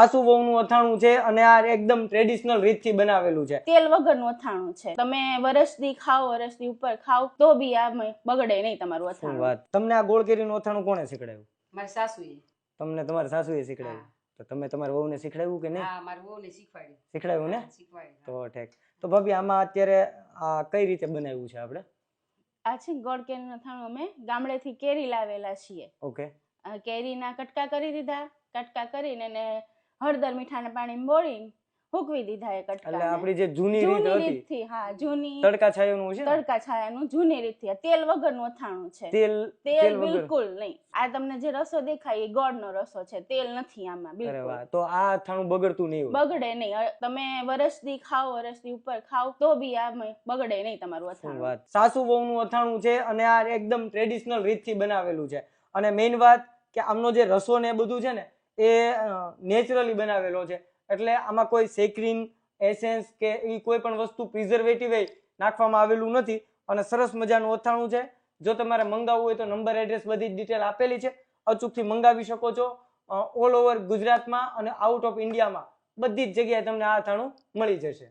સાસુ વહુનું અથાણું છે અને આ એકદમ ટ્રેડિશનલ રીતથી બનાવેલું છે. તેલ વગરનું અથાણું છે. તમે વરસથી ખાઓ વરસથી ઉપર ખાઓ તો બી આ બગડે નહીં તમારું અથાણું. વાત? તમને આ ગોળ કેરીનું અથાણું કોણે શીખડાયું? મારી સાસુએ. તમને તમારા સાસુએ શીખડાયું? તો તમે તમારા વહુને શીખડાવ્યું કે નહીં? હા મારી વહુને શીખવાડ્યું. શીખડાવ્યું ને? તો ઠીક. તો ભાભી આમાં અત્યારે આ કઈ રીતે બનાવ્યું છે આપણે? આ છે ને ગોળ કેરીનું અથાણું. અમે ગામડેથી કેરી લાવેલા છીએ. ઓકે. કેરીના કટકા કરી દીધા. કટકા કરીને હળદર મીઠાના પાણી બોળીને હુકવી દીધા એ એટલે કટકા આપણી જે જૂની રીત હતી. રીતથી હા જૂની તડકા છાયાનું છે તડકા છાયાનું જૂની રીતથી તેલ વગરનું અથાણું છે. તેલ તેલ બિલકુલ નહીં. આ તમને જે રસો દેખાય એ ગોળનો રસો છે. તેલ નથી આમાં બિલકુલ. તો આ અથાણું બગડતું નહીં બગડે નહીં. તમે વરસથી ખાઓ વરસથી ઉપર ખાઓ તો બી આ બગડે નહીં તમારું અથાણું. સાસુ વહુનું અથાણું છે અને આ એકદમ ટ્રેડિશનલ રીતથી બનાવેલું છે. અને મેઇન વાત કે આમનો જે રસો ને બધું છે ને એ નેચરલી બનાવેલો છે. એટલે આમાં કોઈ સેક્રીન એસેન્સ કે એ કોઈ પણ વસ્તુ પ્રિઝર્વેટિવ નાખવામાં આવેલું નથી અને સરસ મજાનું અથાણું છે. જો તમારે મંગાવવું હોય તો નંબર એડ્રેસ બધી ડિટેલ આપેલી છે. અચૂકથી મંગાવી શકો છો. ઓલ ઓવર ગુજરાતમાં અને આઉટ ઓફ ઇન્ડિયામાં બધી જ જગ્યાએ તમને આ અથાણું મળી જશે.